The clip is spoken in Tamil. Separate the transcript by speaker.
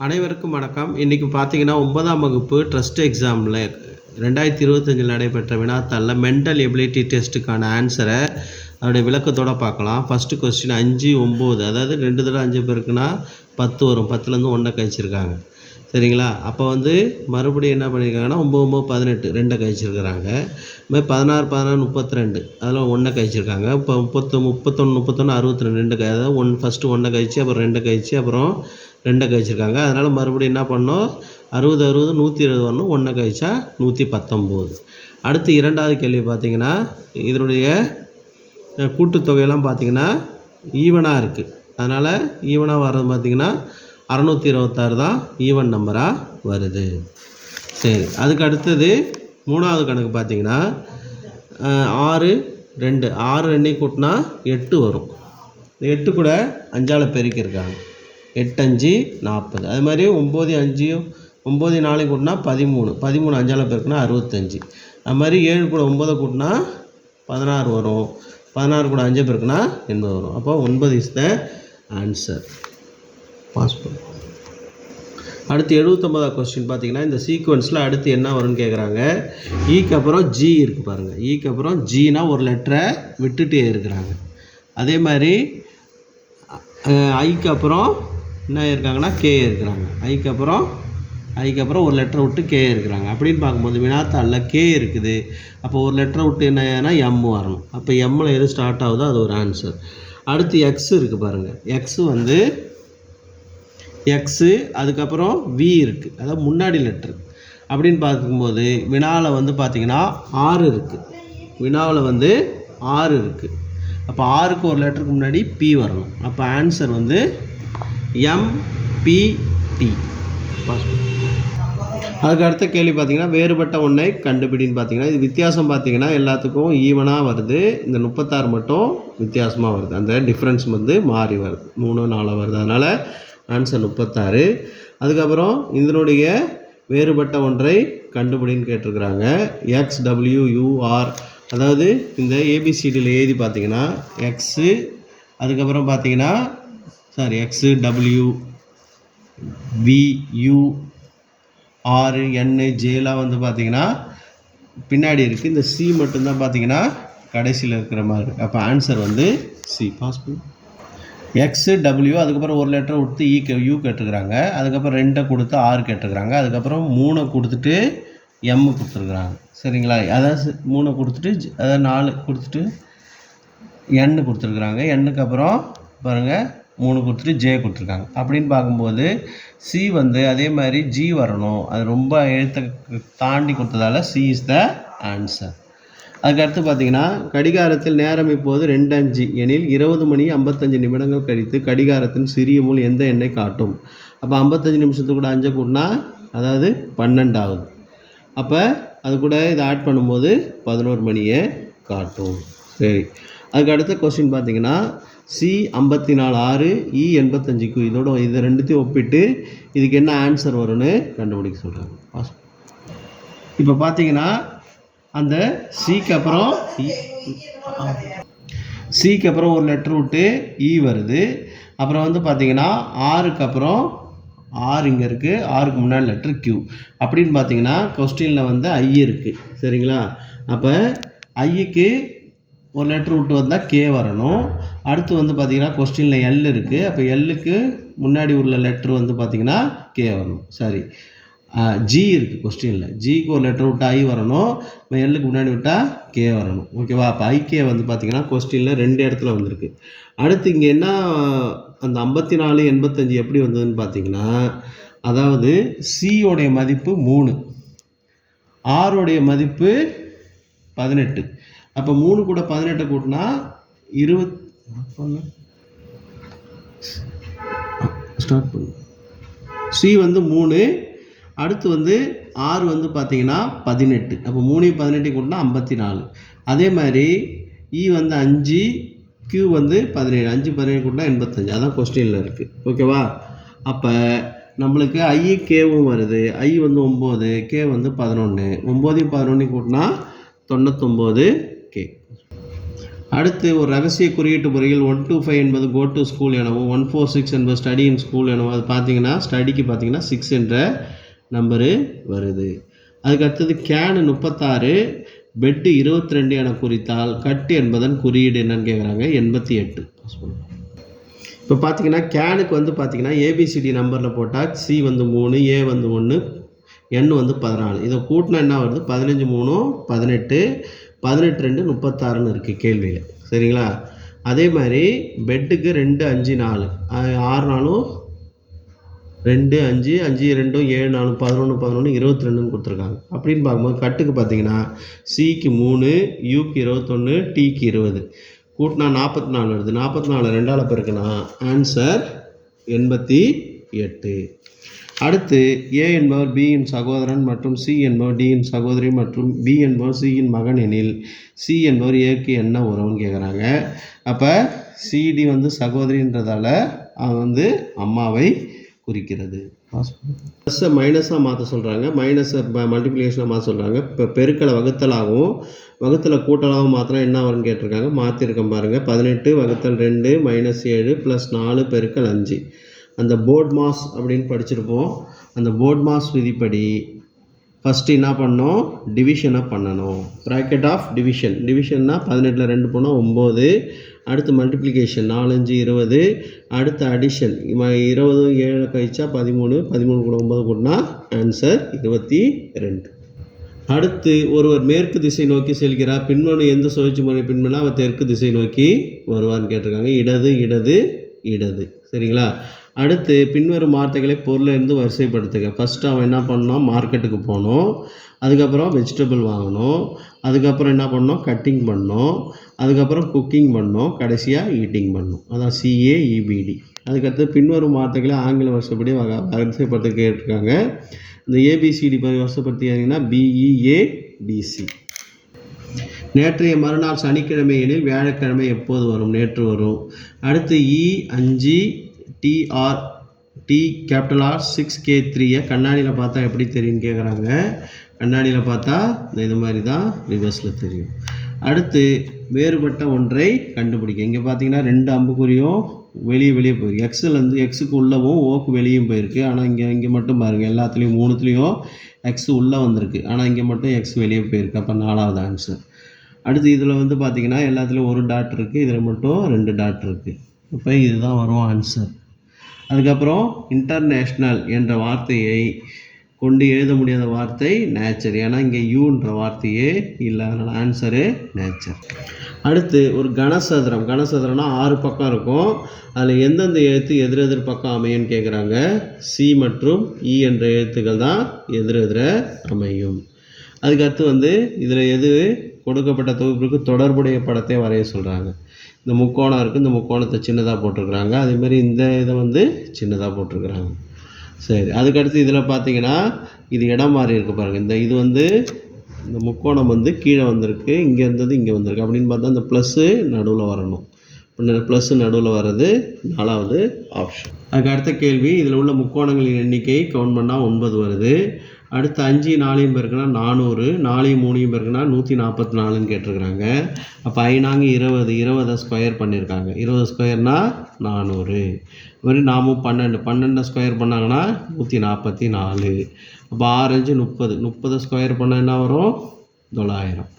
Speaker 1: அனைவருக்கும் வணக்கம். இன்றைக்கி பார்த்தீங்கன்னா ஒன்பதாம் வகுப்பு ட்ரஸ்ட் எக்ஸாமில் ரெண்டாயிரத்தி இருபத்தஞ்சில் நடைபெற்ற வினாத்தாளில் மென்டல் எபிலிட்டி டெஸ்ட்டுக்கான ஆன்சரை அதோடைய விளக்கத்தோட பார்க்கலாம். ஃபஸ்ட்டு கொஸ்டின் அஞ்சு ஒம்பது அதாவது ரெண்டு தடவை அஞ்சு பேருக்குன்னா பத்து வரும். பத்துலேருந்து ஒன்றை கழிச்சிருக்காங்க. சரிங்களா? அப்போ வந்து மறுபடியும் என்ன பண்ணியிருக்காங்கன்னா ஒம்பது ஒம்பது பதினெட்டு ரெண்டை கழிச்சிருக்கிறாங்க. இதுமாதிரி பதினாறு பதினாறு முப்பத்தி ரெண்டு அதில் ஒன்றை கழிச்சிருக்காங்க. இப்போ முப்பத்து முப்பத்தொன்று முப்பத்தொன்று அறுபத்தி ரெண்டு ரெண்டு அதாவது ஒன் ஃபஸ்ட்டு ஒன்றை கழிச்சு அப்புறம் ரெண்டை கழிச்சு அப்புறம் ரெண்டை கழிச்சிருக்காங்க. அதனால் மறுபடியும் என்ன பண்ணோம் அறுபது அறுபது நூற்றி இருபது வரணும் ஒன்றை கழிச்சா நூற்றி பத்தொம்போது அடுத்து இரண்டாவது கேள்வி பார்த்தீங்கன்னா இதனுடைய கூட்டுத்தொகையெல்லாம் பார்த்தீங்கன்னா ஈவனாக இருக்குது அதனால் ஈவனாக வர்றது பார்த்தீங்கன்னா அறநூற்றி இருபத்தாறு தான் ஈவன் நம்பராக வருது. சரி அதுக்கு அடுத்தது மூணாவது கணக்கு பார்த்தீங்கன்னா ஆறு ரெண்டு. ஆறு ரெண்டையும் கூட்டினா எட்டு வரும். இந்த எட்டு கூட அஞ்சால் பெருக்கியிருக்காங்க. எட்டு அஞ்சு நாற்பது. அது மாதிரி ஒம்பது அஞ்சு ஒம்பது நாளைக்கு கூட்டினா பதிமூணு. பதிமூணு அஞ்சால் பெருக்குனா அறுபத்தஞ்சு. அது மாதிரி ஏழு கூட ஒம்பதை கூட்டினா பதினாறு வரும். பதினாறு கூட அஞ்சு பெருக்குனா எண்பது வரும். அப்போ ஒன்பது இஸ் த ஆன்சர் பாஸ் அடுத்து எழுபத்தொம்பதாவது கொஸ்டின் பார்த்தீங்கன்னா இந்த சீக்வன்ஸில் அடுத்து என்ன வரும்னு கேட்குறாங்க ஈக்கு e அப்புறம் ஜி இருக்குது பாருங்கள் ஈக்கு e அப்புறம் ஜினா ஒரு லெட்டரை விட்டுட்டே இருக்கிறாங்க. அதே மாதிரி ஐக்கு அப்புறம் என்ன இருக்காங்கன்னா கே இருக்கிறாங்க. ஐக்கு அப்புறம் ஐக்கு அப்புறம் ஒரு லெட்டரை விட்டு கே இருக்கிறாங்க. அப்படின்னு பார்க்கும்போது வினாத்தாளில் கே இருக்குது. அப்போ ஒரு லெட்டரை விட்டு என்னன்னா எம் வரணும். அப்போ எம்மில் எது ஸ்டார்ட் ஆகுதோ அது ஒரு ஆன்சர் அடுத்து எக்ஸ் இருக்குது பாருங்கள் எக்ஸு வந்து எக்ஸு அதுக்கப்புறம் வி இருக்குது அதாவது முன்னாடி லெட்ரு அப்படின்னு பார்க்கும்போது வினாவில் வந்து பார்த்தீங்கன்னா ஆறு இருக்குது வினாவில் வந்து ஆறு இருக்குது அப்போ ஆறுக்கு ஒரு லெட்டருக்கு முன்னாடி பி வரணும். அப்போ ஆன்சர் வந்து எம்பிடி அதுக்கு அடுத்த கேள்வி பார்த்தீங்கன்னா வேறுபட்ட ஒன்றை கண்டுபிடின்னு பார்த்தீங்கன்னா இது வித்தியாசம் பார்த்தீங்கன்னா எல்லாத்துக்கும் ஈவனாக வருது. இந்த முப்பத்தாறு மட்டும் வித்தியாசமாக வருது. அந்த டிஃப்ரென்ஸ் வந்து மாறி வருது. மூணு நாலு வருது. அதனால் ஆன்சர் முப்பத்தாறு. அதுக்கப்புறம் இதனுடைய வேறுபட்ட ஒன்றை கண்டுபிடின்னு கேட்டிருக்கிறாங்க. எக்ஸ் டபிள்யூ யூஆர் அதாவது இந்த ஏபிசிடியில் எழுதி பார்த்தீங்கன்னா எக்ஸு அதுக்கப்புறம் பார்த்தீங்கன்னா sir X W V U ஆறு என்னு ஜேலாம் வந்து பார்த்தீங்கன்னா பின்னாடி இருக்குது இந்த சி மட்டும்தான் பார்த்தீங்கன்னா கடைசியில் இருக்கிற மாதிரி இருக்குது அப்போ ஆன்சர் வந்து சி பாஸ் எக்ஸு டபிள்யூ அதுக்கப்புறம் ஒரு லெட்டரை கொடுத்து இ கே யூ கேட்டுருக்குறாங்க அதுக்கப்புறம் ரெண்டை கொடுத்து ஆறு கேட்டுருக்குறாங்க அதுக்கப்புறம் மூணை கொடுத்துட்டு எம்மு கொடுத்துருக்குறாங்க. சரிங்களா? அதாவது மூணை கொடுத்துட்டு அதாவது நாலு கொடுத்துட்டு எண்ணு கொடுத்துருக்குறாங்க. எண்ணுக்கு அப்புறம் பாருங்கள் மூணு கொடுத்துட்டு ஜே கொடுத்துருக்காங்க. அப்படின்னு பார்க்கும்போது சி வந்து அதே மாதிரி ஜி வரணும். அது ரொம்ப எழுத்த தாண்டி கொடுத்ததால சி இஸ் த ஆன்சர் அதுக்கடுத்து பார்த்தீங்கன்னா கடிகாரத்தில் நேரம் இப்போது ரெண்டு அஞ்சு எனில் இருபது மணி ஐம்பத்தஞ்சு நிமிடங்கள் கழித்து கடிகாரத்தின் சிறிய முள் எந்த எண்ணை காட்டும்? அப்போ ஐம்பத்தஞ்சு நிமிஷத்துக்கு கூட அஞ்சை கூட்டினா அதாவது பன்னெண்டு ஆகுது அப்போ அது கூட இதை ஆட் பண்ணும்போது பதினோரு மணியை காட்டும். சரி. அதுக்கு அடுத்த கொஸ்டின் பார்த்தீங்கன்னா சி ஐம்பத்தி நாலு ஆறு e இ எண்பத்தஞ்சுக்கு இதோட இதை ரெண்டுத்தையும் ஒப்பிட்டு இதுக்கு என்ன ஆன்சர் வரும்னு கண்டுபிடிக்க சொல்கிறாங்க பாஸ் இப்போ பார்த்தீங்கன்னா அந்த சிக்கு அப்புறம் e, சிக்கு அப்புறம் ஒரு லெட்டர் விட்டு இ வருது. அப்புறம் வந்து பார்த்தீங்கன்னா ஆறுக்கு அப்புறம் ஆறு இங்கே இருக்குது ஆறுக்கு முன்னாடி லெட்டர் கியூ அப்படின்னு பார்த்தீங்கன்னா கொஸ்டினில் வந்து ஐ இருக்குது சரிங்களா? அப்போ ஐக்கு ஒரு லெட்ரு விட்டு வந்தால் கே வரணும். அடுத்து வந்து பார்த்திங்கன்னா கொஸ்டினில் எல் இருக்குது அப்போ எல்லுக்கு முன்னாடி உள்ள லெட்ரு வந்து பார்த்திங்கன்னா கே வரணும். சரி. ஜி இருக்குது கொஸ்டினில் ஜிக்கு ஒரு லெட்டர் விட்டு ஐ வரணும். எல்லுக்கு முன்னாடி விட்டால் கே வரணும். ஓகேவா அப்போ ஐகே வந்து பார்த்தீங்கன்னா கொஸ்டினில் ரெண்டு இடத்துல வந்திருக்கு. அடுத்து இங்கே என்ன அந்த ஐம்பத்தி நாலு எண்பத்தஞ்சு எப்படி வந்ததுன்னு பார்த்தீங்கன்னா அதாவது சியோடைய மதிப்பு மூணு. ஆறுடைய மதிப்பு பதினெட்டு. அப்போ மூணு கூட பதினெட்டை கூட்டினா இருபத் ஸ்டார்ட் பண்ணு. சி வந்து மூணு அடுத்து வந்து ஆறு வந்து பார்த்தீங்கன்னா பதினெட்டு. அப்போ மூணையும் பதினெட்டையும் கூட்டினா ஐம்பத்தி நாலு. அதே மாதிரி இ வந்து அஞ்சு கியூ வந்து பதினேழு. அஞ்சு பதினேழு கூட்டினா எண்பத்தஞ்சு. அதான் கொஸ்டினில் இருக்குது ஓகேவா அப்போ நம்மளுக்கு ஐ கேவும் வருது. ஐ வந்து ஒம்பது கே வந்து பதினொன்று ஒம்போதையும் பதினொன்றையும் கூட்டினா தொண்ணூத்தொம்பது. அடுத்து ஒரு ரகசிய குறியீட்டு முறையில் ஒன் டூ ஃபைவ் என்பது கோ டு ஸ்கூல் எனவும் ஒன் ஃபோர் சிக்ஸ் என்பது ஸ்டடி இன் ஸ்கூல் எனவும். அது பார்த்தீங்கன்னா ஸ்டடிக்கு பார்த்தீங்கன்னா சிக்ஸ் என்ற நம்பரு வருது. அதுக்கு அடுத்தது கேனு முப்பத்தாறு பெட்டு இருபத்தி ரெண்டு என குறித்தால் கட்டு என்பதன் குறியீடு என்னன்னு கேட்குறாங்க எண்பத்தி எட்டு. இப்போ பார்த்தீங்கன்னா கேனுக்கு வந்து பார்த்தீங்கன்னா ஏபிசிடி நம்பரில் போட்டால் சி வந்து மூணு ஏ வந்து ஒன்று எண் வந்து பதினாலு. இதை கூட்டினா என்ன வருது? பதினஞ்சு மூணு பதினெட்டு பதினெட்டு ரெண்டு முப்பத்தாறுன்னு இருக்குது கேள்வியில். சரிங்களா? அதே மாதிரி பெட்டுக்கு ரெண்டு அஞ்சு நாலு. ஆறு நாளும் ரெண்டு அஞ்சு அஞ்சு ரெண்டும் ஏழு நாலு பதினொன்று பதினொன்று இருபத்தி ரெண்டுன்னு கொடுத்துருக்காங்க. அப்படின்னு பார்க்கும்போது கட்டுக்கு பார்த்தீங்கன்னா சிக்கு மூணு யூக்கு இருபத்தொன்று டிக்கு இருபது. கூட்டினா நாற்பத்தி நாலு வருது. நாற்பத்தி நாலு ரெண்டால் பிறகுனா ஆன்சர் எண்பத்தி எட்டு. அடுத்து ஏ என்பவர் பியின் சகோதரன் மற்றும் சி என்பவர் டியின் சகோதரி மற்றும் பி என்பவர் சியின் மகன் எனில் சி என்பவர் ஏக்கு என்ன உறவுன்னு கேட்குறாங்க அப்போ சிடி வந்து சகோதரின்றதால அவன் வந்து அம்மாவை குறிக்கிறது. ப்ளஸ்ஸை மைனஸாக மாற்ற சொல்கிறாங்க மைனஸை மல்டிப்ளிகேஷனாக மாற்ற சொல்கிறாங்க இப்போ பெருக்களை வகுத்தலாகவும் வகுத்தலை கூட்டலாகவும் மாற்றினா என்ன வரும்னு கேட்டிருக்காங்க. மாற்றிருக்கேன் பாருங்கள் பதினெட்டு வகுத்தல் ரெண்டு மைனஸ் ஏழு ப்ளஸ் நாலு பெருக்கல் அஞ்சு. அந்த போர்ட் மாஸ் அப்படின்னு படிச்சிருப்போம். அந்த போர்ட் மாஸ் விதிப்படி ஃபஸ்ட்டு என்ன பண்ணோம் டிவிஷனை பண்ணணும். ப்ராக்கெட் ஆஃப் டிவிஷன் டிவிஷன்னா பதினெட்டில் ரெண்டு போனால் ஒம்பது அடுத்து மல்டிப்ளிகேஷன் நாலஞ்சு இருபது. அடுத்து அடிஷன் இருபது ஏழு கழிச்சா பதிமூணு. பதிமூணு கூட ஒம்பது கூடனா ஆன்சர் இருபத்தி ரெண்டு. அடுத்து ஒருவர் மேற்கு திசை நோக்கி செல்கிறார். பின்வனு எந்த சுழற்சி முறை பின்பற்றினா அவர் தெற்கு திசை நோக்கி வருவான்னு கேட்டிருக்காங்க. இடது இடது இடது. சரிங்களா? அடுத்து பின்வரும் வார்த்தைகளை பொருளிலிருந்து வரிசைப்படுத்துக. ஃபஸ்ட்டு அவன் என்ன பண்ணான் மார்க்கெட்டுக்கு போகணும். அதுக்கப்புறம் வெஜிடபிள் வாங்கணும். அதுக்கப்புறம் என்ன பண்ணோம்? கட்டிங் பண்ணோம். அதுக்கப்புறம் குக்கிங் பண்ணோம். கடைசியாக ஈட்டிங் பண்ணோம். அதான் சிஏஇபிடி அதுக்கடுத்து பின்வரும் வார்த்தைகளை ஆங்கில வருஷப்படி வக வரிசைப்படுத்த கேட்டிருக்காங்க இந்த ஏபிசிடி படி வருஷப்படுத்திங்கன்னா பிஇஏபிசி நேற்றைய மறுநாள் சனிக்கிழமை எனில் வியாழக்கிழமை எப்போது வரும்? நேற்று வரும். அடுத்து இ அஞ்சு DR D capital R six K த்ரீயை கண்ணாடியில் பார்த்தா எப்படி தெரியும்னு கேட்குறாங்க கண்ணாடியில் பார்த்தா இந்த இது மாதிரி தான் ரிவர்ஸில் தெரியும். அடுத்து வேறுபட்ட ஒன்றை கண்டுபிடிக்க. இங்கே பார்த்தீங்கன்னா ரெண்டு அம்புக்குறியும் வெளியே வெளியே போயிருக்கு. எக்ஸில் வந்து எக்ஸுக்கு உள்ளவும் ஓக்கு வெளியும் போயிருக்கு. ஆனால் இங்கே இங்கே மட்டும் பாருங்கள் எல்லாத்துலேயும் மூணுத்துலேயும் எக்ஸ் உள்ளே வந்திருக்கு. ஆனால் இங்கே மட்டும் எக்ஸ் வெளியே போயிருக்கு. அப்போ நாலாவது ஆன்சர் அடுத்து இதில் வந்து பார்த்தீங்கன்னா எல்லாத்துலேயும் ஒரு டாட் இருக்குது இதில் மட்டும் ரெண்டு டாட் இருக்குது இப்போ இதுதான் வரும் ஆன்சர் அதுக்கப்புறம் இன்டர்நேஷ்னல் என்ற வார்த்தையை கொண்டு எழுத முடியாத வார்த்தை நேச்சர் ஏன்னா இங்கே யூன்ற வார்த்தையே இல்லை. அதனால் ஆன்சரு நேச்சர் அடுத்து ஒரு கனசதுரம். கனசதுரம்னா ஆறு பக்கம் இருக்கும். அதில் எந்தெந்த எழுத்து எதிரெதிர் பக்கம் அமையும்னு கேட்குறாங்க சி மற்றும் இ என்ற எழுத்துக்கள் தான் எதிரெதிர அமையும். அதுக்கடுத்து வந்து இதில் எது கொடுக்கப்பட்ட தொகுப்பிற்கு தொடர்புடைய படத்தை வரைய சொல்கிறாங்க இந்த முக்கோணம் இருக்குது இந்த முக்கோணத்தை சின்னதாக போட்டிருக்கிறாங்க. அதேமாதிரி இந்த இதை வந்து சின்னதாக போட்டிருக்கிறாங்க. சரி அதுக்கடுத்து இதில் பார்த்தீங்கன்னா இது இடம் மாறி இருக்கு பாருங்கள் இந்த இது வந்து இந்த முக்கோணம் வந்து கீழே வந்திருக்கு இங்கே இருந்தது இங்கே வந்திருக்கு. அப்படின்னு பார்த்தா இந்த ப்ளஸ்ஸு நடுவில் வரணும். ப்ளஸ்ஸு நடுவில் வர்றது நாலாவது ஆப்ஷன் அதுக்கு அடுத்த கேள்வி இதில் உள்ள முக்கோணங்களின் எண்ணிக்கை கவுண்ட் பண்ணால் ஒன்பது வருது. அடுத்து அஞ்சு நாலையும் பேருக்குன்னா நானூறு நாலையும் மூணையும் பேருக்குன்னா நூற்றி நாற்பத்தி நாலுன்னு கேட்டிருக்கிறாங்க. அப்போ ஐநாங்க இருபது இருபதை ஸ்கொயர் பண்ணியிருக்காங்க. இருபது ஸ்கொயர்னா நானூறு. இது மாதிரி நாமும் பன்னெண்டு பன்னெண்டை ஸ்கொயர் பண்ணாங்கன்னா நூற்றி நாற்பத்தி நாலு அப்போ ஆரஞ்சு முப்பது முப்பதை ஸ்கொயர் பண்ணால் என்ன வரும்? தொள்ளாயிரம்.